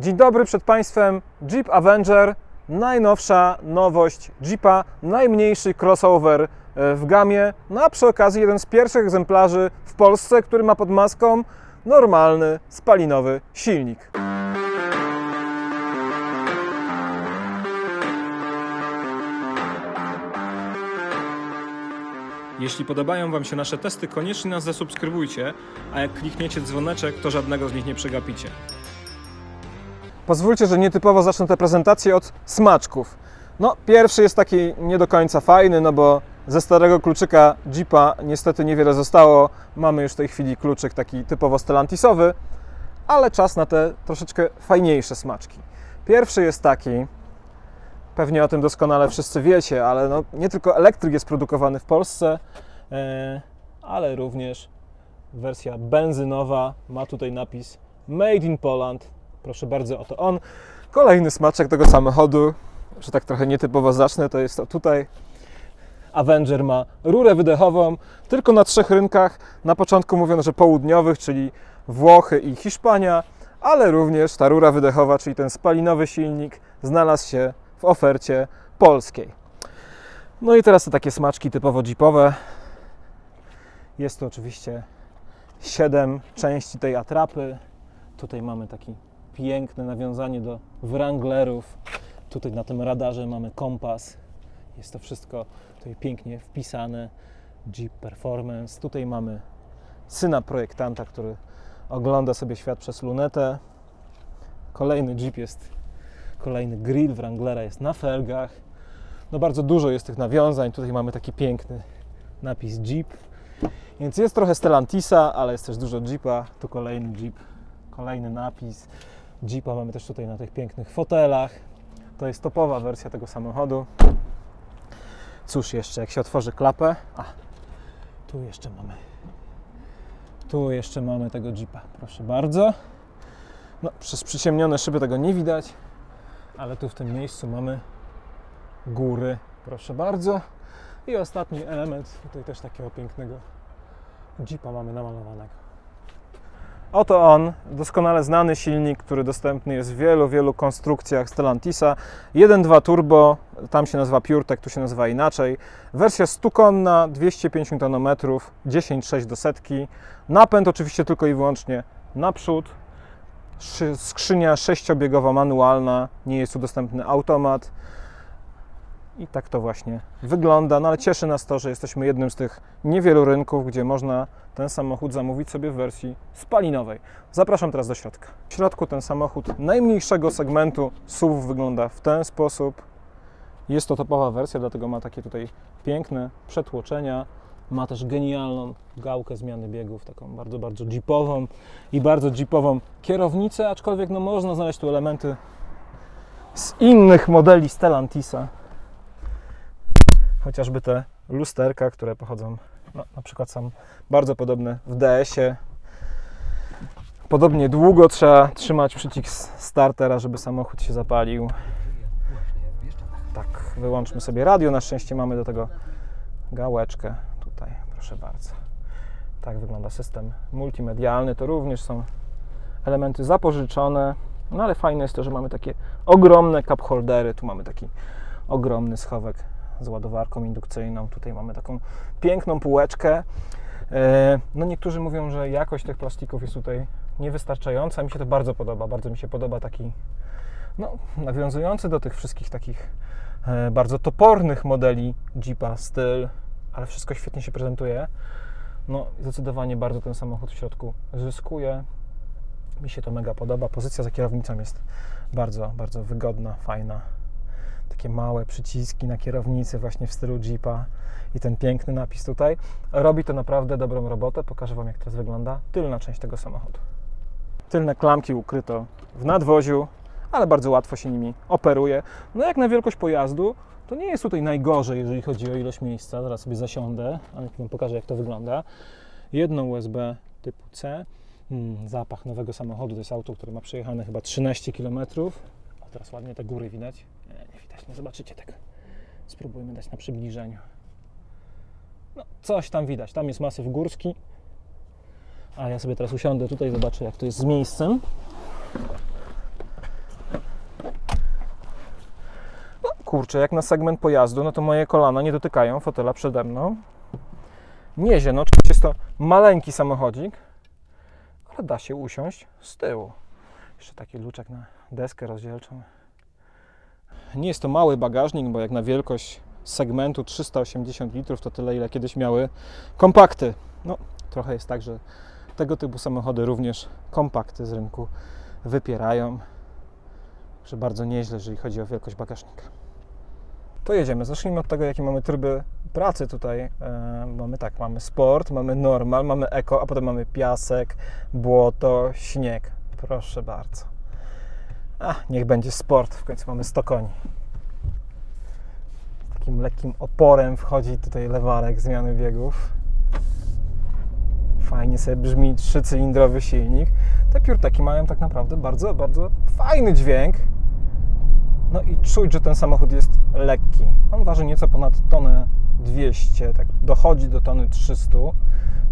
Dzień dobry przed Państwem Jeep Avenger, najnowsza nowość Jeepa, najmniejszy crossover e, w gamie, no a przy okazji jeden z pierwszych egzemplarzy w Polsce, który ma pod maską normalny spalinowy silnik. Jeśli podobają Wam się nasze testy, koniecznie nas zasubskrybujcie, a jak klikniecie dzwoneczek, to żadnego z nich nie przegapicie. Pozwólcie, że nietypowo zacznę tę prezentację od smaczków. No, pierwszy jest taki nie do końca fajny, no bo ze starego kluczyka Jeepa niestety niewiele zostało. Mamy już w tej chwili kluczyk taki typowo stellantisowy, ale czas na te troszeczkę fajniejsze smaczki. Pierwszy jest taki, pewnie o tym doskonale wszyscy wiecie, ale no, nie tylko elektryk jest produkowany w Polsce, e, ale również wersja benzynowa ma tutaj napis Made in Poland. Proszę bardzo, oto on. Kolejny smaczek tego samochodu, że tak trochę nietypowo zacznę, to jest to tutaj. Avenger ma rurę wydechową tylko na trzech rynkach. Na początku mówiono, że południowych, czyli Włochy i Hiszpania, ale również ta rura wydechowa, czyli ten spalinowy silnik, znalazł się w ofercie polskiej. No i teraz te takie smaczki typowo jeepowe. Jest to oczywiście 7 części tej atrapy. Tutaj mamy taki piękne nawiązanie do Wranglerów. Tutaj na tym radarze mamy kompas. Jest to wszystko tutaj pięknie wpisane. Jeep Performance. Tutaj mamy syna projektanta, który ogląda sobie świat przez lunetę. Kolejny Jeep jest, kolejny grill Wranglera jest na felgach. No bardzo dużo jest tych nawiązań. Tutaj mamy taki piękny napis Jeep. Więc jest trochę Stellantisa, ale jest też dużo Jeepa. Tu kolejny Jeep, kolejny napis. Jeepa mamy też tutaj na tych pięknych fotelach. To jest topowa wersja tego samochodu. Cóż jeszcze, jak się otworzy klapę. A, tu jeszcze mamy. Tu jeszcze mamy tego Jeepa. Proszę bardzo. No, przez przyciemnione szyby tego nie widać, ale tu w tym miejscu mamy góry. Proszę bardzo. I ostatni element, tutaj też takiego pięknego Jeepa mamy namalowanego. Oto on, doskonale znany silnik, który dostępny jest w wielu, wielu konstrukcjach Stellantisa. 1.2 turbo, tam się nazywa PureTech, tu się nazywa inaczej. Wersja 100-konna, 250 Nm, 10,6 do setki. Napęd oczywiście tylko i wyłącznie naprzód. Skrzynia sześciobiegowa manualna, nie jest tu dostępny automat. I tak to właśnie wygląda, no ale cieszy nas to, że jesteśmy jednym z tych niewielu rynków, gdzie można ten samochód zamówić sobie w wersji spalinowej. Zapraszam teraz do środka. W środku ten samochód najmniejszego segmentu SUV wygląda w ten sposób. Jest to topowa wersja, dlatego ma takie tutaj piękne przetłoczenia. Ma też genialną gałkę zmiany biegów, taką bardzo, bardzo jeepową i bardzo jeepową kierownicę, aczkolwiek no można znaleźć tu elementy z innych modeli Stellantisa chociażby te lusterka, które pochodzą, no, na przykład są bardzo podobne w DS-ie. Podobnie długo trzeba trzymać przycisk startera, żeby samochód się zapalił. Tak, wyłączmy sobie radio. Na szczęście mamy do tego gałeczkę tutaj, proszę bardzo. Tak wygląda system multimedialny. To również są elementy zapożyczone, no ale fajne jest to, że mamy takie ogromne cup holdery. Tu mamy taki ogromny schowek z ładowarką indukcyjną. Tutaj mamy taką piękną półeczkę. E, No niektórzy mówią, że jakość tych plastików jest tutaj niewystarczająca. Mi się to bardzo podoba. Bardzo mi się podoba taki no, nawiązujący do tych wszystkich takich e, bardzo topornych modeli Jeepa styl, ale wszystko świetnie się prezentuje. No, zdecydowanie bardzo ten samochód w środku zyskuje. Mi się to mega podoba. Pozycja za kierownicą jest bardzo, bardzo wygodna, fajna takie małe przyciski na kierownicy właśnie w stylu Jeepa i ten piękny napis tutaj. Robi to naprawdę dobrą robotę. Pokażę Wam, jak teraz wygląda tylna część tego samochodu. Tylne klamki ukryto w nadwoziu, ale bardzo łatwo się nimi operuje. No jak na wielkość pojazdu, to nie jest tutaj najgorzej, jeżeli chodzi o ilość miejsca. Zaraz sobie zasiądę, ale Wam pokażę, jak to wygląda. Jedno USB typu C. Mm, zapach nowego samochodu. To jest auto, które ma przejechane chyba 13 km. A teraz ładnie te góry widać widać, nie zobaczycie tego. Spróbujmy dać na przybliżeniu. No, coś tam widać, tam jest masyw górski. A ja sobie teraz usiądę tutaj, zobaczę jak to jest z miejscem. No, kurczę, jak na segment pojazdu, no to moje kolana nie dotykają fotela przede mną. Niezie, no oczywiście jest to maleńki samochodzik, ale da się usiąść z tyłu. Jeszcze taki luczek na deskę rozdzielczą. Nie jest to mały bagażnik, bo jak na wielkość segmentu 380 litrów to tyle, ile kiedyś miały kompakty. No, trochę jest tak, że tego typu samochody również kompakty z rynku wypierają. Że bardzo nieźle, jeżeli chodzi o wielkość bagażnika. To jedziemy. Zacznijmy od tego, jakie mamy tryby pracy tutaj. E, mamy tak, mamy sport, mamy normal, mamy eko, a potem mamy piasek, błoto, śnieg. Proszę bardzo. A, niech będzie sport. W końcu mamy 100 koni. Z takim lekkim oporem wchodzi tutaj lewarek zmiany biegów. Fajnie sobie brzmi trzycylindrowy silnik. Te piórteki mają tak naprawdę bardzo, bardzo fajny dźwięk. No i czuć, że ten samochód jest lekki. On waży nieco ponad tonę 200, tak dochodzi do tony 300,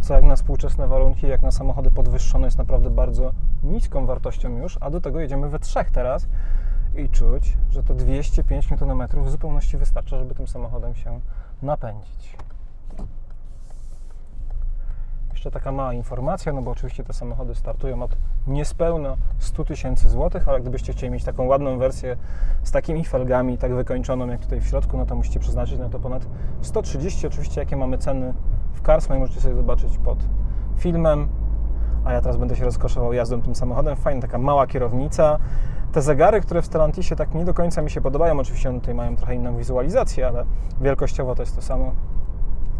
co jak na współczesne warunki, jak na samochody podwyższone jest naprawdę bardzo niską wartością już, a do tego jedziemy we trzech teraz i czuć, że to 205 Nm w zupełności wystarcza, żeby tym samochodem się napędzić. Jeszcze taka mała informacja, no bo oczywiście te samochody startują od niespełna 100 tysięcy złotych, ale gdybyście chcieli mieć taką ładną wersję z takimi felgami, tak wykończoną jak tutaj w środku, no to musicie przeznaczyć na to ponad 130. Oczywiście jakie mamy ceny w Carsmay możecie sobie zobaczyć pod filmem, a ja teraz będę się rozkoszował jazdą tym samochodem. Fajna taka mała kierownica. Te zegary, które w Stellantisie tak nie do końca mi się podobają, oczywiście one tutaj mają trochę inną wizualizację, ale wielkościowo to jest to samo.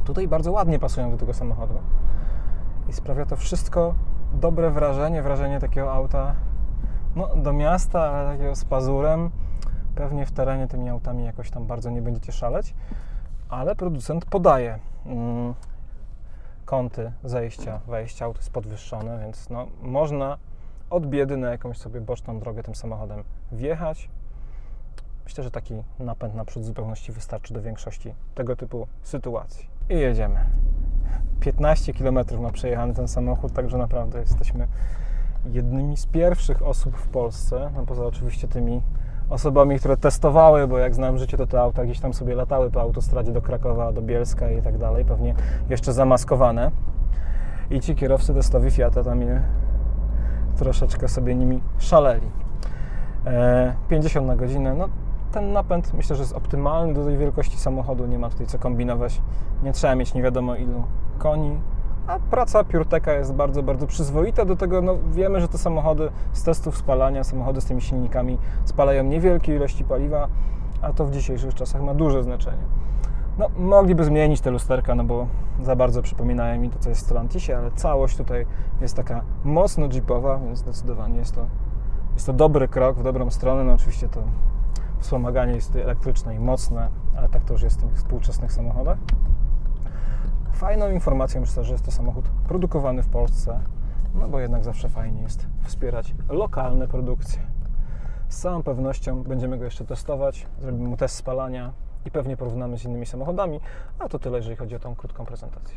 Tutaj bardzo ładnie pasują do tego samochodu i sprawia to wszystko dobre wrażenie, wrażenie takiego auta no, do miasta, ale takiego z pazurem. Pewnie w terenie tymi autami jakoś tam bardzo nie będziecie szaleć, ale producent podaje mm, kąty zejścia, wejścia, auto jest podwyższone, więc no, można od biedy na jakąś sobie boczną drogę tym samochodem wjechać. Myślę, że taki napęd naprzód w zupełności wystarczy do większości tego typu sytuacji. I jedziemy. 15 km ma przejechany ten samochód, także naprawdę jesteśmy jednymi z pierwszych osób w Polsce, no poza oczywiście tymi osobami, które testowały, bo jak znam życie, to te auta gdzieś tam sobie latały po autostradzie do Krakowa, do Bielska i tak dalej, pewnie jeszcze zamaskowane. I ci kierowcy testowi Fiata tam je troszeczkę sobie nimi szaleli. E, 50 na godzinę, no ten napęd myślę, że jest optymalny do tej wielkości samochodu, nie ma tutaj co kombinować, nie trzeba mieć nie wiadomo ilu koni, a praca piórteka jest bardzo, bardzo przyzwoita, do tego no, wiemy, że te samochody z testów spalania, samochody z tymi silnikami spalają niewielkie ilości paliwa, a to w dzisiejszych czasach ma duże znaczenie. No, mogliby zmienić te lusterka, no bo za bardzo przypominają mi to, co jest w Stellantisie, ale całość tutaj jest taka mocno jeepowa, więc zdecydowanie jest to, jest to dobry krok w dobrą stronę. No oczywiście to wspomaganie jest elektryczne i mocne, ale tak to już jest w tych współczesnych samochodach. Fajną informacją myślę, że jest to samochód produkowany w Polsce, no bo jednak zawsze fajnie jest wspierać lokalne produkcje. Z całą pewnością będziemy go jeszcze testować, zrobimy mu test spalania i pewnie porównamy z innymi samochodami, a to tyle, jeżeli chodzi o tą krótką prezentację.